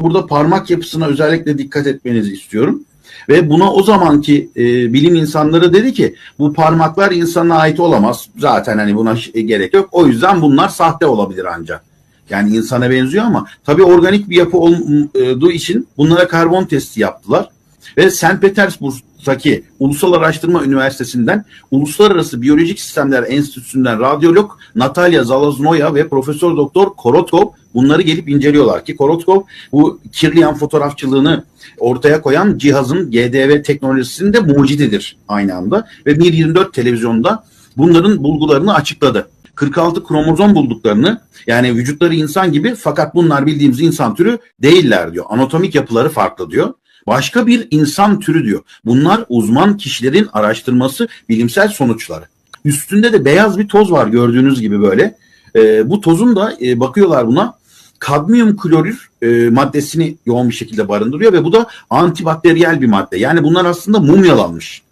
Burada parmak yapısına özellikle dikkat etmenizi istiyorum. Ve buna o zamanki e, bilim insanları dedi ki bu parmaklar insana ait olamaz. Zaten hani buna ş- gerek yok. O yüzden bunlar sahte olabilir ancak. Yani insana benziyor ama tabii organik bir yapı olduğu için bunlara karbon testi yaptılar. Ve St. Petersburg'daki Ulusal Araştırma Üniversitesi'nden Uluslararası Biyolojik Sistemler Enstitüsü'nden radyolog Natalya Zalaznoya ve Profesör Doktor Korotkov bunları gelip inceliyorlar ki Korotkov bu Kirlian fotoğrafçılığını ortaya koyan cihazın GDV teknolojisinin de mucididir aynı anda ve 1.24 televizyonda bunların bulgularını açıkladı. 46 kromozom bulduklarını yani vücutları insan gibi fakat bunlar bildiğimiz insan türü değiller diyor. Anatomik yapıları farklı diyor. Başka bir insan türü diyor. Bunlar uzman kişilerin araştırması bilimsel sonuçları. Üstünde de beyaz bir toz var gördüğünüz gibi böyle. Ee, bu tozun da e, bakıyorlar buna kadmiyum klorür e, maddesini yoğun bir şekilde barındırıyor ve bu da antibakteriyel bir madde. Yani bunlar aslında mumyalanmış.